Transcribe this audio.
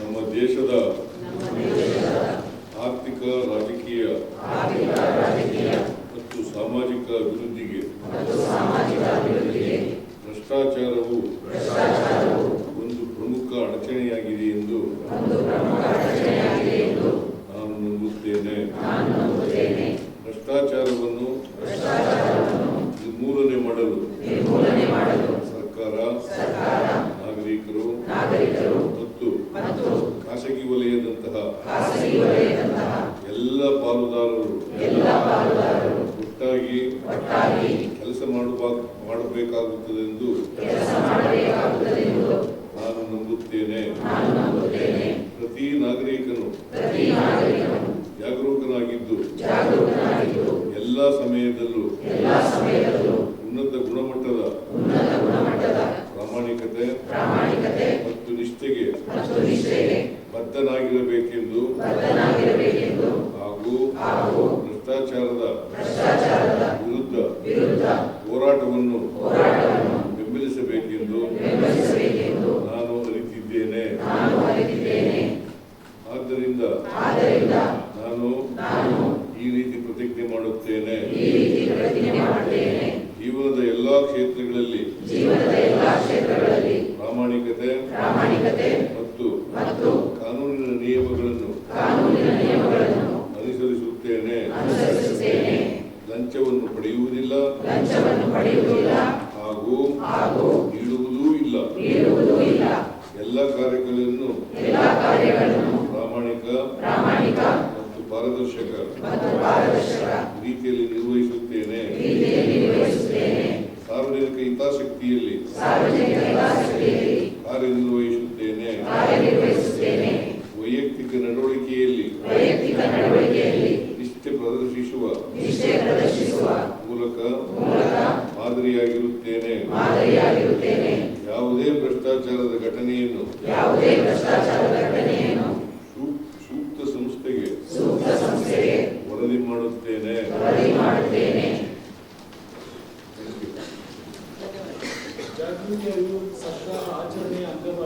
ನಮ್ಮ ದೇಶದ ಆರ್ಥಿಕ, ರಾಜಕೀಯ ಮತ್ತು ಸಾಮಾಜಿಕ ಅಭಿವೃದ್ಧಿಗೆ ಭ್ರಷ್ಟಾಚಾರವು ಒಂದು ಪ್ರಮುಖ ಅಡಚಣೆಯಾಗಿದೆ ಎಂದು ನಾನು ನಂಬುತ್ತೇನೆ. ಭ್ರಷ್ಟಾಚಾರವನ್ನು ನಿರ್ಮೂಲನೆ ಮಾಡಲು ಸರ್ಕಾರ ನಾಗರಿಕರು ಮತ್ತು ಖಾಸಗಿ ವಲಯದಂತಹ ಎಲ್ಲ ಪಾಲುದಾರರು ಒಟ್ಟಾಗಿ ಕೆಲಸ ಮಾಡುವ ಮಾಡಬೇಕಾಗುತ್ತದೆಂದು ನಾನು ನಂಬುತ್ತೇನೆ. ಪ್ರತಿ ನಾಗರಿಕನು ಜಾಗರೂಕನಾಗಿದ್ದು ಎಲ್ಲ ಸಮಯದಲ್ಲೂ ಬದ್ಧನಾಗಿರಬೇಕೆಂದು ಹಾಗೂ ಭ್ರಷ್ಟಾಚಾರದ ವಿರುದ್ಧ ಹೋರಾಟವನ್ನು ಬೆಂಬಲಿಸಬೇಕೆಂದು ನಾನು ಅರಿತಿದ್ದೇನೆ. ಆದ್ದರಿಂದ ನಾನು ಈ ರೀತಿ ಪ್ರತಿಜ್ಞೆ ಮಾಡುತ್ತೇನೆ. ಜೀವನದ ಎಲ್ಲಾ ಕ್ಷೇತ್ರಗಳಲ್ಲಿ ಅನುಸರಿಸುತ್ತೇನೆ. ಲಂಚವನ್ನು ಪಡೆಯುವುದಿಲ್ಲ. ಹಾಗೂ ನೀಡುವುದೂ ಇಲ್ಲ. ಎಲ್ಲ ಕಾರ್ಯಗಳನ್ನು ಪ್ರಾಮಾಣಿಕ ಮತ್ತು ಪಾರದರ್ಶಕ ರೀತಿಯಲ್ಲಿ ನಿರ್ವಹಿಸುತ್ತೇನೆ. ಸಾರ್ವಜನಿಕ ಹಿತಾಸಕ್ತಿಯಲ್ಲಿ ಕಾರ್ಯನಿರ್ವಹಿಸುತ್ತೇನೆ. ಪ್ರದರ್ಶಿಸುವ ಮೂಲಕ ಮಾದರಿಯಾಗಿರುತ್ತೇನೆ. ಯಾವುದೇ ಭ್ರಷ್ಟಾಚಾರದ ಘಟನೆಯನ್ನು ಸೂಕ್ತ ಸಂಸ್ಥೆಗೆ ವರದಿ ಮಾಡುತ್ತೇನೆ. ಸಪ್ತಾಹ ಆಚರಣೆಯ ಅಂಗವಾಗಿ